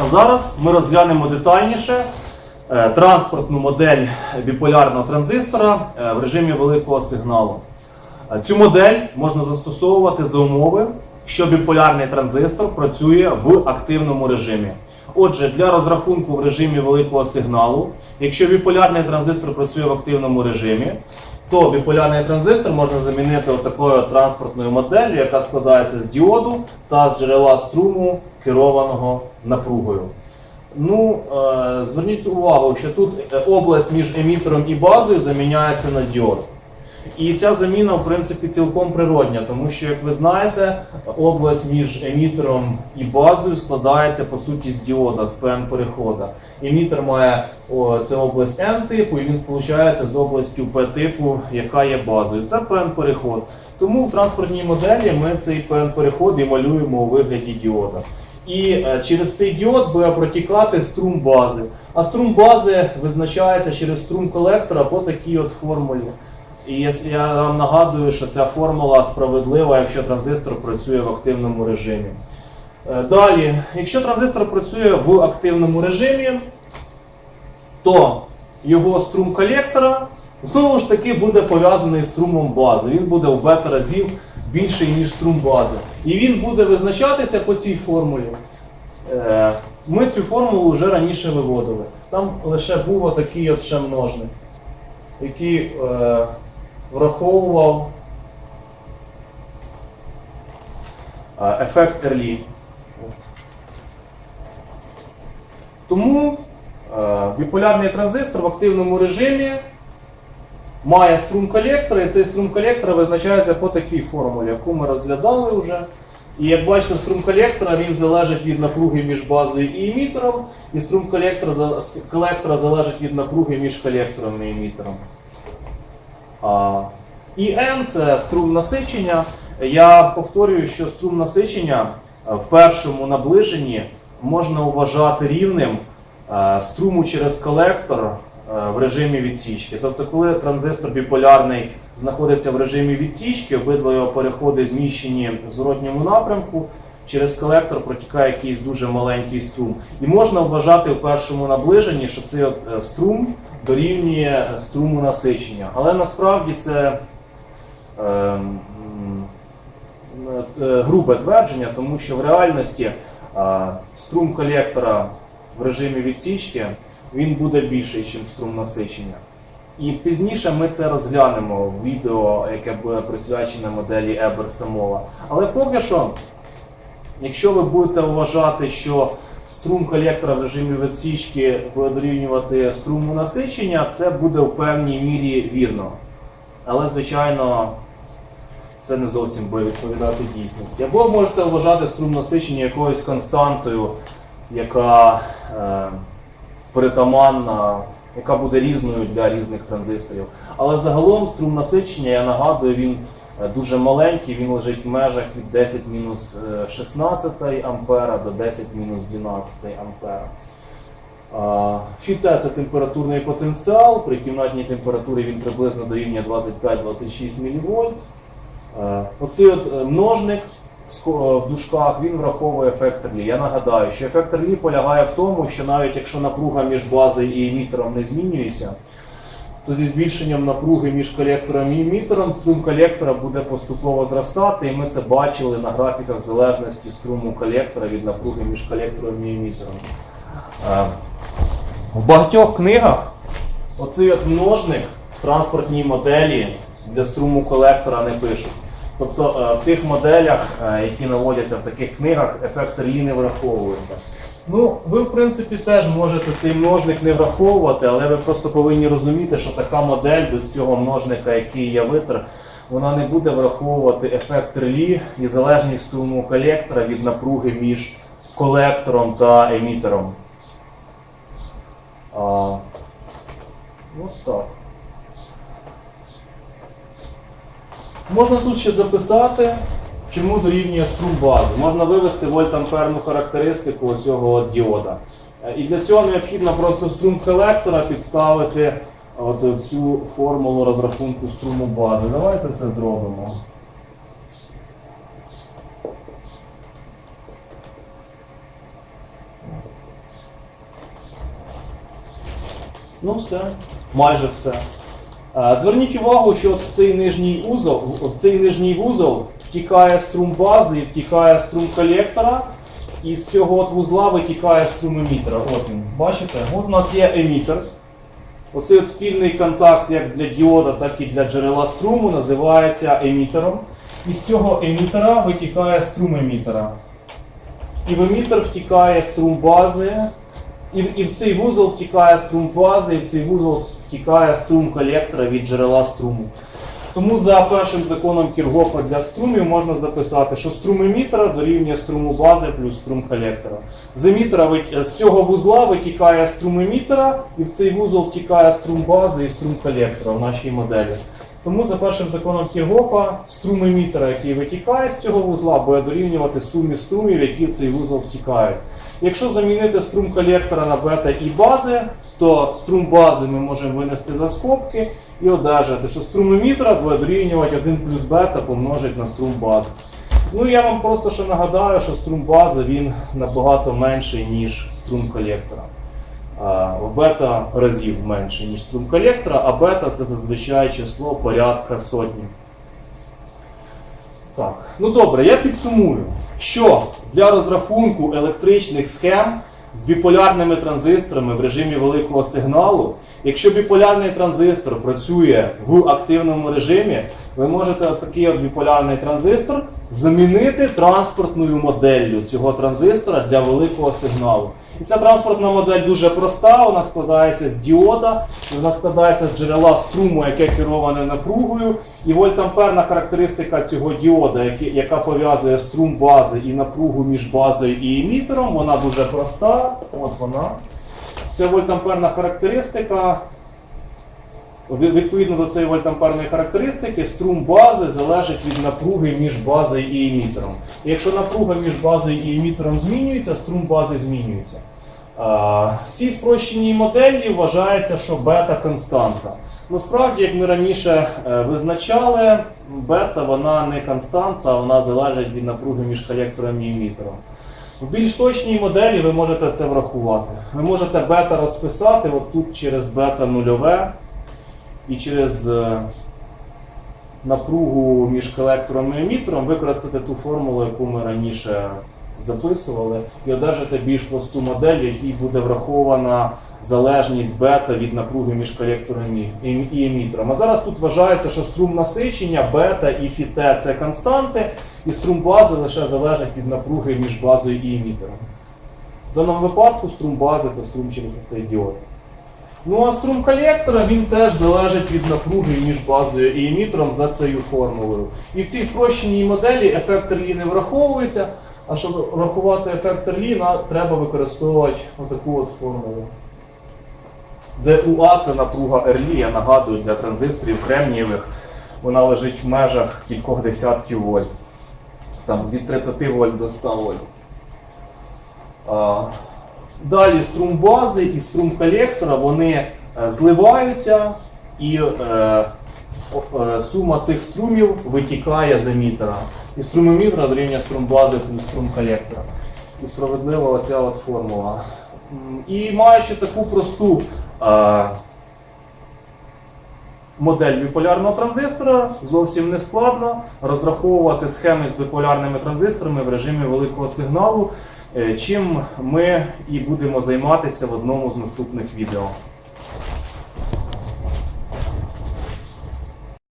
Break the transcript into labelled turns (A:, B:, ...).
A: А зараз ми розглянемо детальніше е, транспортну модель біполярного транзистора е, в режимі великого сигналу. Е, Цю модель можна застосовувати за умови, що біполярний транзистор працює в активному режимі. Отже, для розрахунку в режимі великого сигналу, якщо біполярний транзистор працює в активному режимі, то біполярний транзистор можна замінити такою транспортною моделлю, яка складається з діоду та з джерела струму, керованого напругою. Ну, е, зверніть увагу, що тут е, область між емітером і базою заміняється на діод. І ця заміна, в принципі, цілком природня, тому що, як ви знаєте, область між емітером і базою складається по суті з діода, з pn перехода. Емітер має о, це область N типу, і він сполучається з областю P типу, яка є базою. Це pn переход. Тому в транспортній моделі ми цей pn переход і малюємо у вигляді діода. І е, через цей діод буде протікати струм бази. А струм бази визначається через струм колектора по такій от формулі. І я вам нагадую, що ця формула справедлива, якщо транзистор працює в активному режимі. Е, Далі, якщо транзистор працює в активному режимі, то його струм колектора знову ж таки буде пов'язаний з струмом бази. Він буде в бета разів більший, ніж струм бази. І він буде визначатися по цій формулі. Е, Ми цю формулу вже раніше виводили. Там лише був отакий от ще множник, який е, враховував е, ефект Ерлі. Тому е, біполярний транзистор в активному режимі має струм колектора, і цей струм колектора визначається по такій формулі, яку ми розглядали вже. І як бачите, струм колектора він залежить від напруги між базою і емітером, і струм колектора, колектора залежить від напруги між колектором і емітером. І N це струм насичення. Я повторюю, що струм насичення е, в першому наближенні можна вважати рівним е, струму через колектор е, в режимі відсічки. Тобто, коли транзистор біполярний знаходиться в режимі відсічки, обидва його переходи зміщені в зворотньому напрямку. Через колектор протікає якийсь дуже маленький струм. І можна вважати в першому наближенні, що цей струм дорівнює струму насичення. Але насправді це е, е, грубе твердження, тому що в реальності е, струм колектора в режимі відсічки він буде більший, ніж струм насичення. І пізніше ми це розглянемо в відео, яке буде присвячене моделі Еберсамова. Але поки що, якщо ви будете вважати, що струм колектора в режимі відсічки буде дорівнювати струму насичення, це буде в певній мірі вірно. Але, звичайно, це не зовсім буде відповідати дійсності. Або можете вважати струм насичення якоюсь константою, яка е, притаманна, яка буде різною для різних транзисторів. Але загалом струм насичення, я нагадую, він дуже маленький, він лежить в межах від 10 мінус е, 16 ампера до 10 мінус 12 ампера. А, Фіте це температурний потенціал. При кімнатній температурі він приблизно дорівнює 25-26 мВ. Е, Оцей от е, множник е, в дужках він враховує ефект Рлі. Я нагадаю, що ефект Рлі полягає в тому, що навіть якщо напруга між базою і емітером не змінюється, то зі збільшенням напруги між колектором і емітером струм колектора буде поступово зростати, і ми це бачили на графіках залежності струму колектора від напруги між колектором і емітером. В багатьох книгах оцей от множник в транспортній моделі для струму колектора не пишуть. Тобто е, в тих моделях, е, які наводяться в таких книгах, ефект Рі не враховується. Ну, ви, в принципі, теж можете цей множник не враховувати, але ви просто повинні розуміти, що така модель без цього множника, який я витер, вона не буде враховувати ефект релі і залежність струму колектора від напруги між колектором та емітером. А, от так. Можна тут ще записати, чому дорівнює струм бази? Можна вивести вольтамперну характеристику цього діода. Е, і для цього необхідно просто струм колектора підставити е, от цю формулу розрахунку струму бази. Давайте це зробимо. Ну, все, майже все. Е, зверніть увагу, що цей нижній узол, цей нижній вузол втікає струм бази, втікає струм колектора, і з цього от вузла витікає струм емітера. От він, бачите? От у нас є емітер. Оцей от спільний контакт як для діода, так і для джерела струму називається емітером. І з цього емітера витікає струм емітера. І в емітер втікає струм бази, і, і в цей вузол втікає струм бази, і в цей вузол втікає струм колектора від джерела струму. Тому за першим законом Кіргофа для струмів можна записати, що струм емітера дорівнює струму бази плюс струм колектора. З, емітера, з цього вузла витікає струм емітера, і в цей вузол втікає струм бази і струм колектора в нашій моделі. Тому за першим законом Кіргофа струм емітера, який витікає з цього вузла, буде дорівнювати сумі струмів, які в цей вузол втікають. Якщо замінити струм колектора на бета і бази, то струм бази ми можемо винести за скобки і одержати, що струм емітера буде дорівнювати 1 плюс бета помножить на струм бази. Ну я вам просто ще нагадаю, що струм бази він набагато менший, ніж струм колектора. В бета разів менше, ніж струм колектора, а бета це зазвичай число порядка сотні. Так, ну добре, я підсумую, що для розрахунку електричних схем з біполярними транзисторами в режимі великого сигналу, якщо біполярний транзистор працює в активному режимі, ви можете такий біполярний транзистор замінити транспортною моделлю цього транзистора для великого сигналу. І ця транспортна модель дуже проста, вона складається з діода, вона складається з джерела струму, яке кероване напругою. І вольтамперна характеристика цього діода, яка пов'язує струм бази і напругу між базою і емітером, вона дуже проста. От вона. Це вольтамперна характеристика. Від- Відповідно до цієї вольтамперної характеристики, струм бази залежить від напруги між базою і емітером. І якщо напруга між базою і емітером змінюється, струм бази змінюється. В цій спрощеній моделі вважається, що бета константа. Насправді, як ми раніше е, визначали, бета вона не константа, вона залежить від напруги між колектором і емітером. В більш точній моделі ви можете це врахувати. Ви можете бета розписати тут через бета нульове і через е, напругу між колектором і емітером використати ту формулу, яку ми раніше записували, і одержати більш просту модель, якій буде врахована залежність бета від напруги між колектором і емітером. А зараз тут вважається, що струм насичення, бета і фіте це константи, і струм бази лише залежить від напруги між базою і емітером. В даному випадку струм бази це струм через цей діод. Ну а струм колектора він теж залежить від напруги між базою і емітером за цією формулою. І в цій спрощеній моделі ефект Релі не враховується, а щоб рахувати ефект Релі, на- треба використовувати отаку от формулу. Де УА це напруга Релі, я нагадую, для транзисторів кремнієвих вона лежить в межах кількох десятків вольт. Там від 30 вольт до 100 вольт. Далі струм бази і струм колектора вони е, зливаються, і е, е, сума цих струмів витікає з емітера. І струм емітера дорівнює струм бази плюс струм колектора. І справедлива оця от формула. І маючи таку просту е, модель біполярного транзистора, зовсім не складно розраховувати схеми з біполярними транзисторами в режимі великого сигналу, чим ми і будемо займатися в одному з наступних відео.